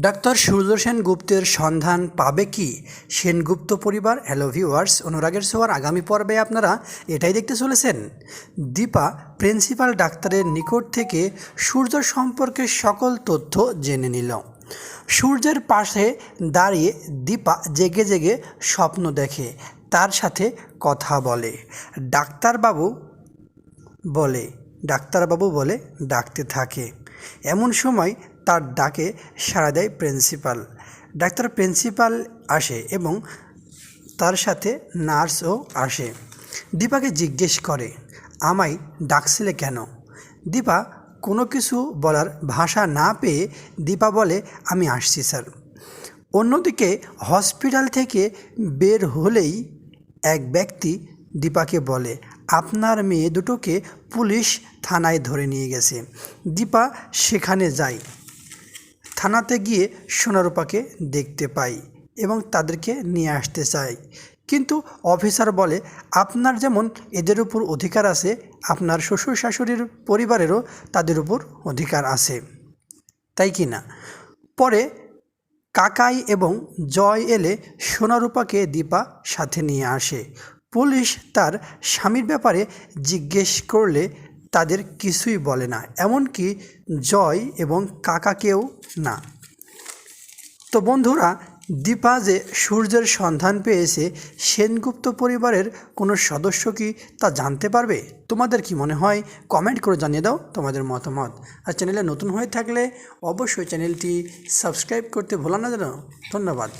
Doctor Surya Sen গুপ্তের সন্ধান পাবে কি? সেনগুপ্ত পরিবার হ্যালো ভিউয়ার্স অনুরাগের সোয়ার আগামী পর্বে আপনারা এটাই দেখতে চলেছেন। দীপা প্রিন্সিপাল ডাক্তারের নিকট থেকে সূর্য সম্পর্কে সকল তথ্য জেনে নিল। সূর্যের পাশে দাঁড়িয়ে দীপা জেগে জেগে স্বপ্ন দেখে, তার সাথে কথা বলে। ডাক্তারবাবু বলে ডাক্তারবাবু বলে, ডাকতে থাকে। এমন সময় তার ডাকে সাড়া দেয় প্রিন্সিপাল। ডাক্তার প্রিন্সিপাল আসে এবং তার সাথে নার্সও আসে। দীপাকে জিজ্ঞেস করে, আমায় ডাকছিলে কেন? দীপা, কোনো কিছু বলার ভাষা না পেয়ে দীপা বলে, আমি আসছি, স্যার। অন্যদিকে হসপিটাল থেকে বের হলেই এক ব্যক্তি দীপাকে বলে, আপনার মেয়ে দুটোকে পুলিশ থানায় ধরে নিয়ে গেছে। দীপা সেখানে যায়। থানাতে গিয়ে সোনারূপাকে দেখতে পাই এবং তাদেরকে নিয়ে আসতে চাই। কিন্তু অফিসার বলে, আপনার যেমন এদের উপর অধিকার আছে, আপনার শ্বশুর শাশুড়ির পরিবারেরও তাদের উপর অধিকার আছে। তাই কি না? পরে কাকাই এবং জয় এলে সোনারূপাকে দীপা সাথে নিয়ে আসে। পুলিশ তার স্বামীর ব্যাপারে জিজ্ঞেস করলে তাদের কিছুই বলে না, এমনকি জয় এবং কাকাকেও না। তো বন্ধুরা, দীপা যে সূর্যের সন্ধান পেয়েছে, সেনগুপ্ত পরিবারের কোনো সদস্য কি তা জানতে পারবে? তোমাদের কি মনে হয়? কমেন্ট করে জানিয়ে দাও তোমাদের মতামত। আর চ্যানেলে নতুন হয়ে থাকলে অবশ্যই চ্যানেলটি সাবস্ক্রাইব করতে ভোলা না যেন। ধন্যবাদ।